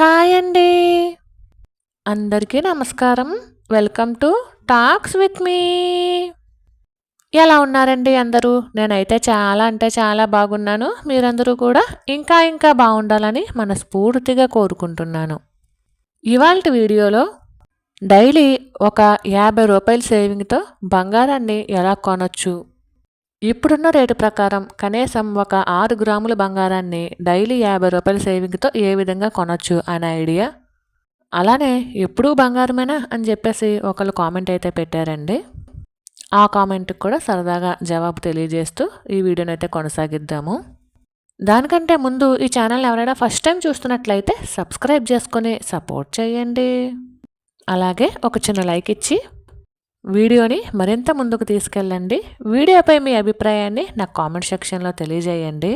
Hi అండి. అందరికీ నమస్కారం. Welcome to talks with me. ఎలా ఉన్నారండి అందరూ? నేనైతే చాలా అంటే చాలా బాగున్నాను. మీరందరూ కూడా ఇంకా ఇంకా బాగుండాలని మనస్ఫూర్తిగా కోరుకుంటున్నాను. ఇవాళ వీడియోలో డైలీ ఒక యాభై రూపాయల సేవింగ్తో బంగారాన్ని ఎలా కొనొచ్చు? ఇప్పుడున్న రేటు ప్రకారం కనీసం ఒక ఆరు గ్రాముల బంగారాన్ని డైలీ యాభై రూపాయల సేవింగ్తో ఏ విధంగా కొనొచ్చు అనే ఐడియా? అలానే ఎప్పుడూ బంగారమేనా అని చెప్పేసి ఒకళ్ళు కామెంట్ అయితే పెట్టారండి. ఆ కామెంట్కి కూడా సరదాగా జవాబు తెలియజేస్తూ ఈ వీడియోని అయితే కొనసాగిద్దాము. దానికంటే ముందు ఈ ఛానల్ ఎవరైనా ఫస్ట్ టైం చూస్తున్నట్లయితే సబ్స్క్రైబ్ చేసుకొని సపోర్ట్ చేయండి. అలాగే ఒక చిన్న లైక్ ఇచ్చి వీడియోని మరింత ముందుకు తీసుకెళ్ళండి. వీడియోపై మీ అభిప్రాయాన్ని నాకు కామెంట్ సెక్షన్లో తెలియజేయండి.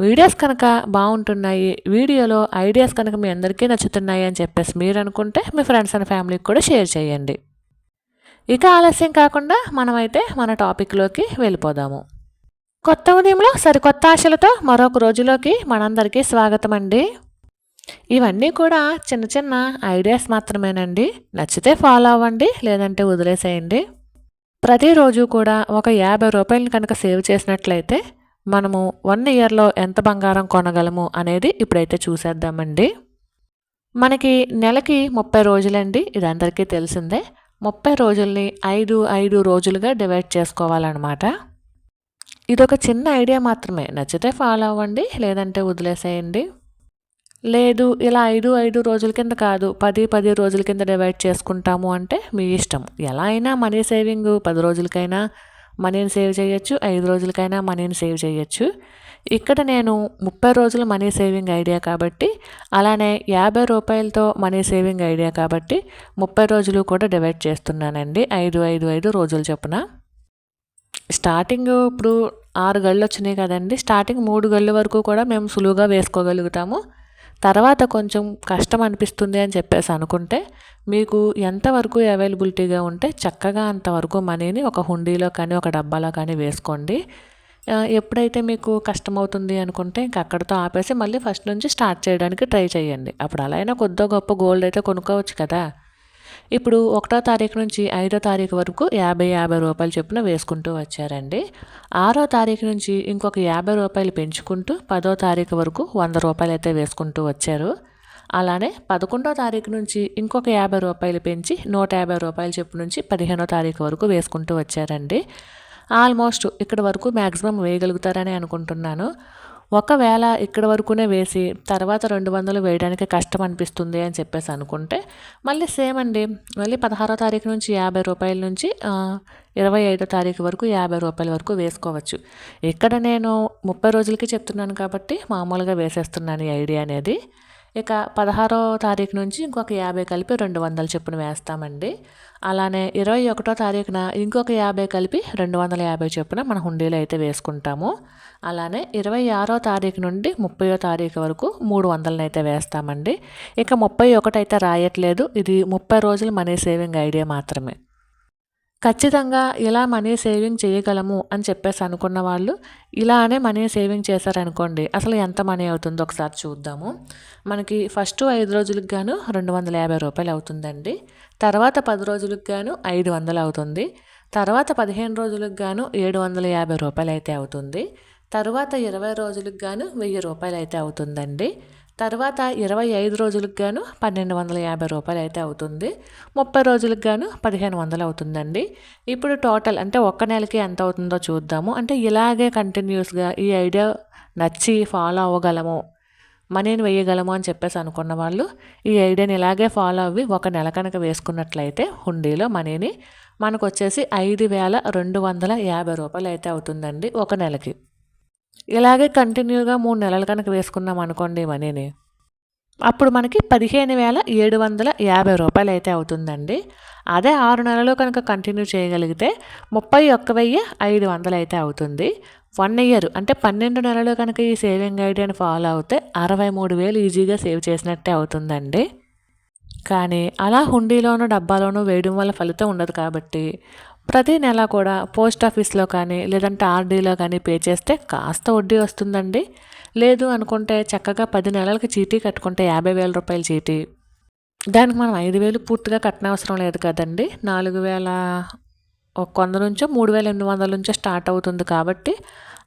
వీడియోస్ కనుక బాగుంటున్నాయి వీడియోలో ఐడియాస్ కనుక మీ అందరికీ నచ్చుతున్నాయి అని చెప్పేసి మీరు అనుకుంటే మీ ఫ్రెండ్స్ అండ్ ఫ్యామిలీకి కూడా షేర్ చేయండి. ఇక ఆలస్యం కాకుండా మనమైతే మన టాపిక్లోకి వెళ్ళిపోదాము. కొత్త ఉదయంలో సరికొత్త ఆశలతో మరొక రోజులోకి మనందరికీ స్వాగతం అండి ఇవన్నీ కూడా చిన్న చిన్న ఐడియాస్ మాత్రమేనండి. నచ్చితే ఫాలో అవ్వండి లేదంటే వదిలేసేయండి. ప్రతిరోజు కూడా ఒక యాభై రూపాయలను కనుక సేవ్ చేసినట్లయితే మనము వన్ ఇయర్లో ఎంత బంగారం కొనగలము అనేది ఇప్పుడైతే చూసేద్దామండి. మనకి నెలకి ముప్పై రోజులండి ఇది అందరికీ తెలిసిందే. ముప్పై రోజుల్ని ఐదు ఐదు రోజులుగా డివైడ్ చేసుకోవాలన్నమాట. ఇదొక చిన్న ఐడియా మాత్రమే. నచ్చితే ఫాలో అవ్వండి లేదంటే వదిలేసేయండి. లేదు ఇలా ఐదు ఐదు రోజుల కింద కాదు. పది పది రోజుల కింద డివైడ్ చేసుకుంటాము అంటే మీ ఇష్టం. ఎలా అయినా మనీ సేవింగ్ పది రోజులకైనా మనీని సేవ్ చేయొచ్చు ఐదు రోజులకైనా మనీని సేవ్ చేయొచ్చు. ఇక్కడ నేను ముప్పై రోజుల మనీ సేవింగ్ ఐడియా కాబట్టి అలానే యాభై రూపాయలతో మనీ సేవింగ్ ఐడియా కాబట్టి ముప్పై రోజులు కూడా డివైడ్ చేస్తున్నానండి. ఐదు ఐదు ఐదు రోజులు చొప్పున. స్టార్టింగ్ ఇప్పుడు ఆరు గళ్ళు వచ్చినాయి కదండి. స్టార్టింగ్ మూడు గళ్ళు వరకు కూడా మేము సులువుగా వేసుకోగలుగుతాము. తర్వాత కొంచెం కష్టం అనిపిస్తుంది అని చెప్పేసి అనుకుంటే మీకు ఎంతవరకు అవైలబిలిటీగా ఉంటే చక్కగా అంతవరకు మనీని ఒక హుండీలో కానీ ఒక డబ్బాలో కానీ వేసుకోండి. ఎప్పుడైతే మీకు కష్టమవుతుంది అనుకుంటే ఇంక అక్కడితో ఆపేసి మళ్ళీ ఫస్ట్ నుంచి స్టార్ట్ చేయడానికి ట్రై చేయండి. అప్పుడు అలా అయినా కొద్దో గొప్ప గోల్డ్ అయితే కొనుక్కోవచ్చు కదా. ఇప్పుడు ఒకటో తారీఖు నుంచి ఐదో తారీఖు వరకు యాభై యాభై రూపాయలు చొప్పున వేసుకుంటూ వచ్చారండి. ఆరో తారీఖు నుంచి ఇంకొక యాభై రూపాయలు పెంచుకుంటూ పదో తారీఖు వరకు వంద రూపాయలు అయితే వేసుకుంటూ వచ్చారు. అలానే పదకొండో తారీఖు నుంచి ఇంకొక యాభై రూపాయలు పెంచి నూట యాభై రూపాయల చెప్పు నుంచి పదిహేనో తారీఖు వరకు వేసుకుంటూ వచ్చారండి. ఆల్మోస్ట్ ఇక్కడ వరకు మ్యాక్సిమం వేయగలుగుతారని అనుకుంటున్నాను. ఒకవేళ ఇక్కడ వరకునే వేసి తర్వాత రెండు వందలు వేయడానికి కష్టం అనిపిస్తుంది అని చెప్పేసి అనుకుంటే మళ్ళీ సేమ్ అండి. మళ్ళీ పదహారో తారీఖు నుంచి యాభై రూపాయల నుంచి ఇరవై ఐదో తారీఖు వరకు యాభై రూపాయల వరకు వేసుకోవచ్చు. ఇక్కడ నేను ముప్పై రోజులకి చెప్తున్నాను కాబట్టి మామూలుగా వేసేస్తున్నాను ఈ ఐడియా అనేది. ఇక పదహారో తారీఖు నుంచి ఇంకొక యాభై కలిపి రెండు వందల చొప్పున వేస్తామండి. అలానే ఇరవై ఒకటో తారీఖున ఇంకొక యాభై కలిపి రెండు వందల యాభై చొప్పున మన హుండీలో అయితే వేసుకుంటాము. అలానే ఇరవై ఆరో తారీఖు నుండి ముప్పయో తారీఖు వరకు మూడు వందలనైతే అయితే వేస్తామండి. ఇక ముప్పై ఒకటి అయితే రాయట్లేదు. ఇది ముప్పై రోజులు మనీ సేవింగ్ ఐడియా మాత్రమే. ఖచ్చితంగా ఇలా మనీ సేవింగ్ చేయగలము అని చెప్పేసి అనుకున్న వాళ్ళు ఇలానే మనీ సేవింగ్ చేశారనుకోండి అసలు ఎంత మనీ అవుతుందో ఒకసారి చూద్దాము. మనకి ఫస్ట్ ఐదు రోజులకు గాను రెండు వందల యాభై రూపాయలు అవుతుందండి. తర్వాత పది రోజులకు గాను ఐదు వందలు అవుతుంది. తర్వాత పదిహేను రోజులకు గాను ఏడు వందల యాభై రూపాయలు అయితే అవుతుంది. తర్వాత ఇరవై రోజులకు గాను వెయ్యి రూపాయలు అయితే అవుతుందండి. తర్వాత ఇరవై ఐదు రోజులకు గాను పన్నెండు వందల యాభై రూపాయలు అయితే అవుతుంది. ముప్పై రోజులకు గాను పదిహేను వందలు అవుతుందండి. ఇప్పుడు టోటల్ అంటే ఒక్క నెలకి ఎంత అవుతుందో చూద్దాము. అంటే ఇలాగే కంటిన్యూస్గా ఈ ఐడియా నచ్చి ఫాలో అవ్వగలము మనీని వేయగలము అని చెప్పేసి అనుకున్న వాళ్ళు ఈ ఐడియాని ఇలాగే ఫాలో అవ్వి ఒక నెల కనుక వేసుకున్నట్లయితే హుండీలో మనీని మనకు వచ్చేసి ఐదు వేల రెండు వందల యాభై రూపాయలు అయితే అవుతుందండి ఒక నెలకి. ఇలాగే కంటిన్యూగా మూడు నెలలు కనుక వేసుకున్నాం అనుకోండి మనీని అప్పుడు మనకి పదిహేను వేల ఏడు వందల యాభై రూపాయలు అయితే అవుతుందండి. అదే ఆరు నెలలు కనుక కంటిన్యూ చేయగలిగితే ముప్పై ఒక్క వెయ్యి ఐదు వందలు అయితే అవుతుంది. వన్ ఇయర్ అంటే పన్నెండు నెలలు కనుక ఈ సేవింగ్ ఐడియాని ఫాలో అవుతే అరవై మూడు వేలు ఈజీగా సేవ్ చేసినట్టే అవుతుందండి. కానీ అలా హుండీలోనూ డబ్బాలోనూ వేయడం వల్ల ఫలితం ఉండదు కాబట్టి ప్రతి నెల కూడా పోస్ట్ ఆఫీస్లో కానీ లేదంటే ఆర్డీలో కానీ పే చేస్తే కాస్త వడ్డీ వస్తుందండి. లేదు అనుకుంటే చక్కగా పది నెలలకి చీటీ కట్టుకుంటే యాభై వేల రూపాయల చీటీ. దానికి మనం ఐదు వేలు పూర్తిగా కట్టనవసరం లేదు కదండి. నాలుగు వేల ఒక వంద నుంచో మూడు వేల ఎనిమిది వందల నుంచో స్టార్ట్ అవుతుంది కాబట్టి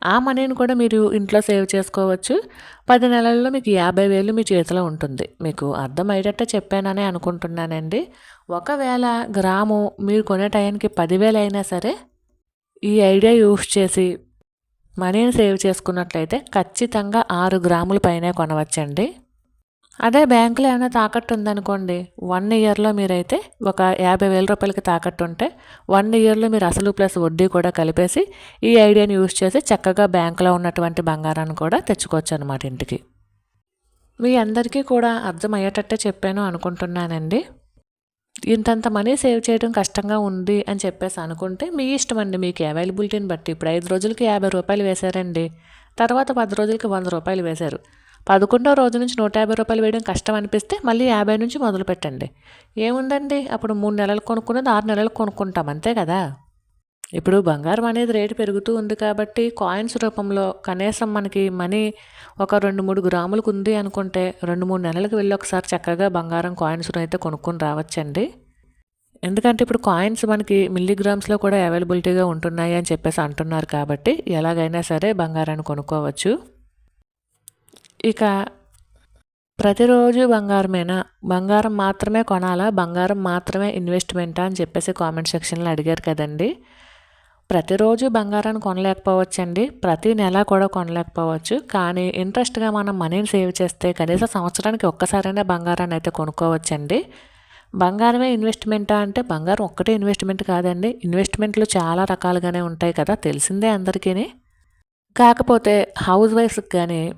ఆ మనీని కూడా మీరు ఇంట్లో సేవ్ చేసుకోవచ్చు. పది నెలల్లో మీకు యాభై వేలు మీ చేతిలో ఉంటుంది. మీకు అర్థమయ్యేటట్టే చెప్పానని అనుకుంటున్నానండి. ఒకవేళ గ్రాము మీరు కొనే టైంకి పదివేలు అయినా సరే ఈ ఐడియా యూస్ చేసి మనీని సేవ్ చేసుకున్నట్లయితే ఖచ్చితంగా ఆరు గ్రాముల పైనే కొనవచ్చండి. అదే బ్యాంకులో ఏమైనా తాకట్టు ఉందనుకోండి వన్ ఇయర్లో మీరైతే ఒక యాభై వేల రూపాయలకి తాకట్టు ఉంటే వన్ ఇయర్లో మీరు అసలు ప్లస్ వడ్డీ కూడా కలిపేసి ఈ ఐడియాని యూజ్ చేసి చక్కగా బ్యాంకులో ఉన్నటువంటి బంగారాన్ని కూడా తెచ్చుకోవచ్చు అనమాట ఇంటికి. మీ అందరికీ కూడా అర్థమయ్యేటట్టే చెప్పాను అనుకుంటున్నానండి. ఇంతంత మనీ సేవ్ చేయడం కష్టంగా ఉంది అని చెప్పేసి అనుకుంటే మీ ఇష్టం అండి మీకు అవైలబిలిటీని బట్టి. ఇప్పుడు ఐదు రోజులకి యాభై రూపాయలు వేశారండి తర్వాత పది రోజులకి వంద రూపాయలు వేశారు. పదకొండో రోజు నుంచి నూట యాభై రూపాయలు వేయడం కష్టం అనిపిస్తే మళ్ళీ యాభై నుంచి మొదలు పెట్టండి. ఏముందండి? అప్పుడు మూడు నెలలు కొనుక్కున్నది ఆరు నెలలు కొనుక్కుంటాం అంతే కదా? ఇప్పుడు బంగారం అనేది రేటు పెరుగుతూ ఉంది కాబట్టి కాయిన్స్ రూపంలో కనీసం మనకి మనీ ఒక రెండు మూడు గ్రాములకు ఉంది అనుకుంటే రెండు మూడు నెలలకు వెళ్ళి ఒకసారి చక్కగా బంగారం కాయిన్స్ అయితే కొనుక్కొని రావచ్చండి. ఎందుకంటే ఇప్పుడు కాయిన్స్ మనకి మిల్లీగ్రామ్స్లో కూడా అవైలబిలిటీగా ఉంటున్నాయి అని చెప్పేసి అంటున్నారు కాబట్టి ఎలాగైనా సరే బంగారాన్ని కొనుక్కోవచ్చు. ఇక ప్రతిరోజు బంగారమేనా? బంగారం మాత్రమే కొనాలా? బంగారం మాత్రమే ఇన్వెస్ట్మెంటా అని చెప్పేసి కామెంట్ సెక్షన్లో అడిగారు కదండి. ప్రతిరోజు బంగారాన్ని కొనలేకపోవచ్చండి. ప్రతి నెల కూడా కొనలేకపోవచ్చు. కానీ ఇంట్రెస్ట్గా మనం మనీని సేవ్ చేస్తే కనీసం సంవత్సరానికి ఒక్కసారైనా బంగారాన్ని అయితే కొనుక్కోవచ్చండి. బంగారమే ఇన్వెస్ట్మెంటా అంటే బంగారం ఒక్కటే ఇన్వెస్ట్మెంట్ కాదండి. ఇన్వెస్ట్మెంట్లు చాలా రకాలుగానే ఉంటాయి కదా. తెలిసిందే అందరికీ కాకపోతే హౌస్ వైఫ్కి కానీ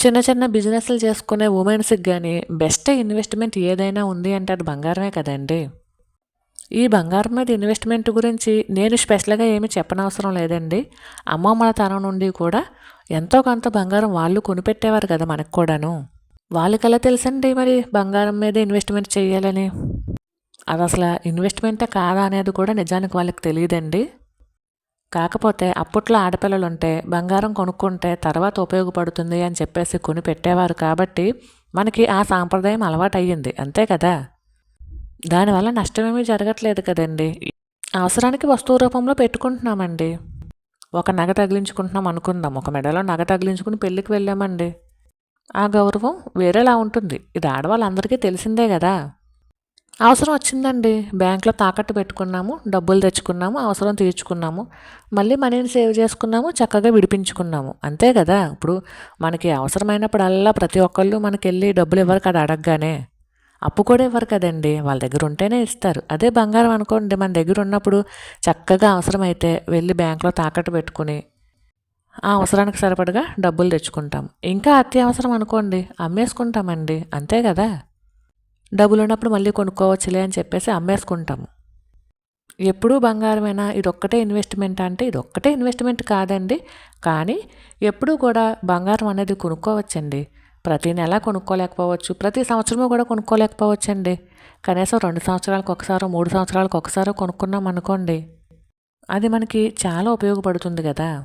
చిన్న చిన్న బిజినెస్లు చేసుకునే ఉమెన్స్కి కానీ బెస్ట్ ఇన్వెస్ట్మెంట్ ఏదైనా ఉంది అంటే అది బంగారమే కదండి. ఈ బంగారం మీద ఇన్వెస్ట్మెంట్ గురించి నేను స్పెషల్గా ఏమి చెప్పనవసరం లేదండి. అమ్మమ్మల తరం నుండి కూడా ఎంతో కొంత బంగారం వాళ్ళు కొనిపెట్టేవారు కదా మనకు కూడాను. వాళ్ళకల్లా తెలుసండి మరి బంగారం మీద ఇన్వెస్ట్మెంట్ చేయాలని? అది అసలు ఇన్వెస్ట్మెంటే కాదా అనేది కూడా నిజానికి వాళ్ళకి తెలియదండి. కాకపోతే అప్పట్లో ఆడపిల్లలు ఉంటే బంగారం కొనుక్కుంటే తర్వాత ఉపయోగపడుతుంది అని చెప్పేసి కొని పెట్టేవారు కాబట్టి మనకి ఆ సాంప్రదాయం అలవాటయ్యింది. అంతే కదా? దానివల్ల నష్టమేమీ జరగట్లేదు కదండి. అవసరానికి వస్తువు రూపంలో పెట్టుకుంటున్నామండి. ఒక నగ తగిలించుకుంటున్నాం అనుకుందాం. ఒక మెడలో నగ తగిలించుకుని పెళ్ళికి వెళ్ళామండి. ఆ గౌరవం వేరేలా ఉంటుంది. ఇది ఆడవాళ్ళందరికీ తెలిసిందే కదా? అవసరం వచ్చిందండి. బ్యాంక్లో తాకట్టు పెట్టుకున్నాము డబ్బులు తెచ్చుకున్నాము అవసరం తీర్చుకున్నాము. మళ్ళీ మనీని సేవ్ చేసుకున్నాము చక్కగా విడిపించుకున్నాము. అంతే కదా? ఇప్పుడు మనకి అవసరమైనప్పుడల్లా ప్రతి ఒక్కళ్ళు మనకి వెళ్ళి డబ్బులు ఇవ్వరు కదా అడగగానే అప్పు కూడా ఇవ్వరు కదండి. వాళ్ళ దగ్గర ఉంటేనే ఇస్తారు. అదే బంగారం అనుకోండి మన దగ్గర ఉన్నప్పుడు చక్కగా అవసరమైతే వెళ్ళి బ్యాంక్లో తాకట్టు పెట్టుకుని ఆ అవసరానికి సరిపడగా డబ్బులు తెచ్చుకుంటాం ఇంకా అత్యవసరం అనుకోండి అమ్మేసుకుంటామండి. అంతే కదా? డబ్బులు ఉన్నప్పుడు మళ్ళీ కొనుక్కోవచ్చులే అని చెప్పేసి అమ్మేసుకుంటాము. ఎప్పుడూ బంగారమైనా? ఇది ఒక్కటే ఇన్వెస్ట్మెంట్ అంటే ఇది ఒక్కటే ఇన్వెస్ట్మెంట్ కాదండి. కానీ ఎప్పుడూ కూడా బంగారం అనేది కొనుక్కోవచ్చండి. ప్రతి నెల కొనుక్కోలేకపోవచ్చు. ప్రతి సంవత్సరము కూడా కొనుక్కోలేకపోవచ్చండి. కనీసం రెండు సంవత్సరాలకు ఒకసారి మూడు సంవత్సరాలకు ఒకసారి కొనుక్కున్నాం అనుకోండి అది మనకి చాలా ఉపయోగపడుతుంది కదా.